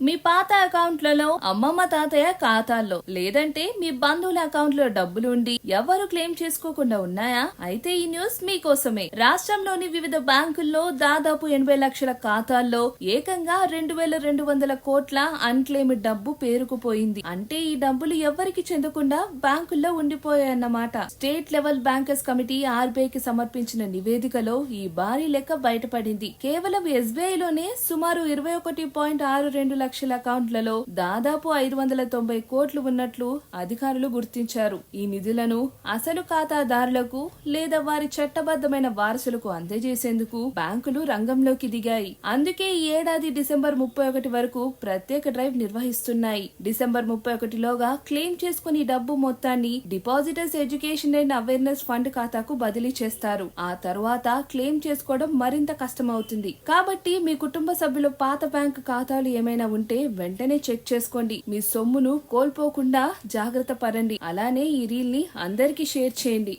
మీ పాత అకౌంట్లలో అమ్మమ్మ తాతయ్య ఖాతాల్లో లేదంటే మీ బంధువుల అకౌంట్లో డబ్బులుండి డబ్బులు ఉండి ఎవరు క్లెయిమ్ చేసుకోకుండా ఉన్నాయా? అయితే ఈ న్యూస్ మీకోసమే. రాష్ట్రంలోని వివిధ బ్యాంకుల్లో దాదాపు ఎనభై లక్షల ఖాతాల్లో ఏకంగా రెండు వేల రెండు వందల కోట్ల అన్క్లెయిమ్డ్ డబ్బు పేరుకుపోయింది. అంటే ఈ డబ్బులు ఎవరికి చెందకుండా బ్యాంకుల్లో ఉండిపోయాయన్నమాట. State level bankers committee RBI కి సమర్పించిన నివేదికలో ఈ భారీ లెక్క బయటపడింది. కేవలం ఎస్బీఐలోనే సుమారు ఇరవై ఒకటి పాయింట్ ఆరు రెండు లక్షల అకౌంట్లలో దాదాపు ఐదు వందల తొంభై కోట్లు ఉన్నట్లు అధికారులు గుర్తించారు. ఈ నిధులను అసలు ఖాతాదారులకు లేదా వారి చట్టబద్ధమైన వారసులకు అందజేసేందుకు బ్యాంకులు రంగంలోకి దిగాయి. అందుకే ఈ ఏడాది డిసెంబర్ ముప్పై ఒకటి వరకు ప్రత్యేక డ్రైవ్ నిర్వహిస్తున్నాయి. డిసెంబర్ ముప్పై ఒకటిలోగా క్లెయిమ్ చేసుకుని డబ్బు మొత్తాన్ని depositors education and awareness fund ఖాతాకు బదిలీ చేస్తారు. ఆ తర్వాత క్లెయిమ్ చేసుకోవడం మరింత కష్టమవుతుంది. కాబట్టి మీ కుటుంబ సభ్యుల పాత బ్యాంకు ఖాతాలు ఏమైనా ఉంటే వెంటనే చెక్ చేసుకోండి. మీ సొమ్మును కోల్పోకుండా జాగ్రత్త పడండి. అలానే ఈ రీల్ని అందరికీ షేర్ చేయండి.